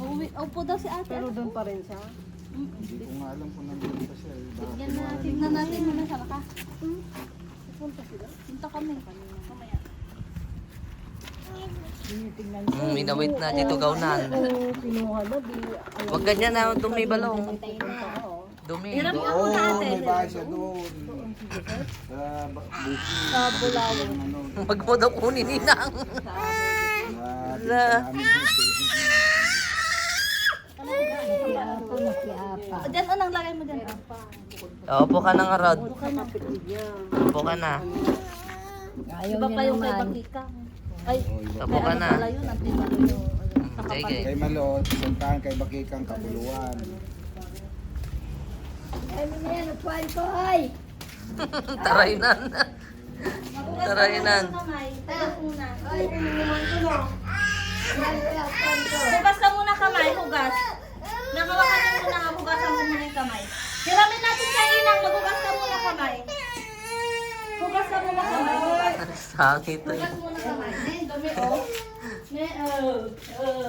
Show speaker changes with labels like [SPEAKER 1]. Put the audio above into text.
[SPEAKER 1] Uwi, upo daw si ate.
[SPEAKER 2] Pero doon pa rin siya.
[SPEAKER 3] Hindi ko nga alam kung nandun pa siya. eh. Baka
[SPEAKER 1] Tignan na,
[SPEAKER 3] kumain.
[SPEAKER 1] tignan natin muna sa laka.
[SPEAKER 2] Punta sila.
[SPEAKER 1] Punta kami. Mamaya.
[SPEAKER 2] Tinitingnan
[SPEAKER 4] Hmm, minawait na dito gawnan.
[SPEAKER 2] Oo, kinuha na. Di, ayaw
[SPEAKER 4] Wag ganyan na, dumi balong. Dumi.
[SPEAKER 1] Hirap nga
[SPEAKER 3] may bahay siya doon. Sa.
[SPEAKER 2] Sa Bulawan.
[SPEAKER 3] Ano,
[SPEAKER 4] Wag mo daw kunin ninang.
[SPEAKER 3] na
[SPEAKER 4] La.
[SPEAKER 3] namin dito.
[SPEAKER 1] O, unang lagay mo dyan.
[SPEAKER 4] Oh, Upo ka na nga, Rod.
[SPEAKER 2] Niya.
[SPEAKER 4] Upo ka na.
[SPEAKER 1] Iba pa yung kay Bakika. Ay.
[SPEAKER 4] Upo ka
[SPEAKER 1] ano
[SPEAKER 4] na.
[SPEAKER 1] pala yun, ang tiba
[SPEAKER 4] Sige.
[SPEAKER 3] Kay Malot, puntahan kay Bakikang Kapuluan.
[SPEAKER 4] Taraynan. Taraynan.
[SPEAKER 1] Hugas muna. Hugas ka muna kamay, hugas. Nakawakan na muna, hugasan mo muna yung kamay. Hiramin natin sa inang, maghugas ka muna kamay. Hugas ka muna kamay, hugas.
[SPEAKER 4] Sangit.
[SPEAKER 1] Hugas muna kamay. Ne, dumi oh. Ne, oh, oh.